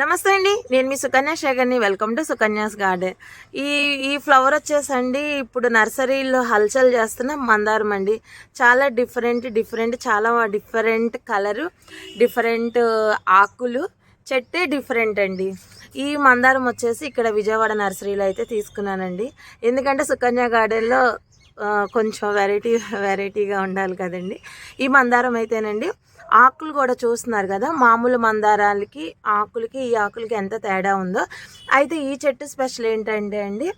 నమస్తే అండి. నేను మీ Sukanya శేఖర్ని. Welcome to Sukanya's garden. ఈ ఈ ఫ్లవర్ వచ్చేసండి. ఇప్పుడు నర్సరీలో హల్చల్ చేస్తున్న మందారం అండి. చాలా డిఫరెంట్ డిఫరెంట్ చాలా డిఫరెంట్ కలరు డిఫరెంట్ ఆకులు చెట్టే డిఫరెంట్ అండి. ఈ మందారం వచ్చేసి ఇక్కడ విజయవాడ నర్సరీలో అయితే తీసుకున్నానండి. ఎందుకంటే సుకన్య గార్డెన్లో కొంచెం వెరైటీ వెరైటీగా ఉండాలి కదండి. ఈ మందారం అయితేనండి ఆకులు కూడా చూస్తున్నారు కదా మామూలు మందారాలకి ఆకులకి ఈ ఆకులకి ఎంత తేడా ఉందో. అయితే ఈ చెట్టు స్పెషల్ ఏంటంటే అండి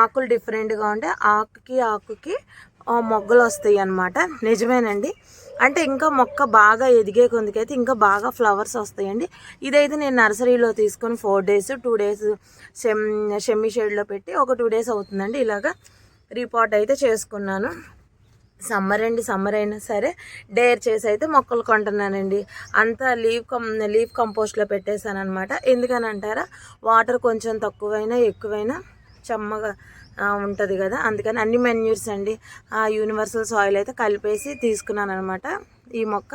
ఆకులు డిఫరెంట్గా ఉంటే ఆకుకి ఆకుకి మొగ్గలు వస్తాయి అన్నమాట. నిజమేనండి. అంటే ఇంకా మొక్క బాగా ఎదిగే కొందుకైతే ఇంకా బాగా ఫ్లవర్స్ వస్తాయండి. ఇదైతే నేను నర్సరీలో తీసుకొని ఫోర్ డేస్ టూ డేస్ షెమ్ షెమ్మి షేడ్లో పెట్టి ఒక టూ డేస్ అవుతుందండి ఇలాగా. రీపాట్ అయితే చేసుకున్నాను. సమ్మర్ అండి సమ్మర్ అయినా సరే డేర్ చేసి అయితే మొక్కలు కొంటున్నానండి. అంతా లీవ్ కం లీవ్ కంపోస్ట్లో పెట్టేశాను అనమాట ఎందుకని అంటారా వాటర్ కొంచెం తక్కువైనా ఎక్కువైనా చెమ్మగా ఉంటుంది కదా. అందుకని అన్ని మెన్యూర్స్ అండి ఆ యూనివర్సల్ సాయిల్ అయితే కలిపేసి తీసుకున్నాను అనమాట ఈ మొక్క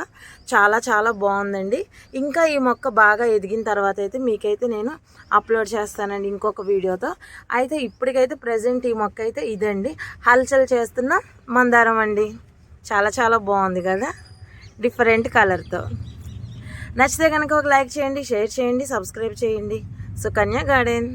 చాలా చాలా బాగుందండి. ఇంకా ఈ మొక్క బాగా ఎదిగిన తర్వాత అయితే మీకైతే నేను అప్లోడ్ చేస్తానండి ఇంకొక వీడియోతో. అయితే ఇప్పటికైతే ప్రజెంట్ ఈ మొక్క అయితే ఇదండి. హల్చల్ చేస్తున్న మందారం అండి. చాలా చాలా బాగుంది కదా. డిఫరెంట్ కలర్తో నచ్చితే కనుక ఒక లైక్ చేయండి షేర్ చేయండి సబ్స్క్రైబ్ చేయండి. సుకన్య గార్డెన్.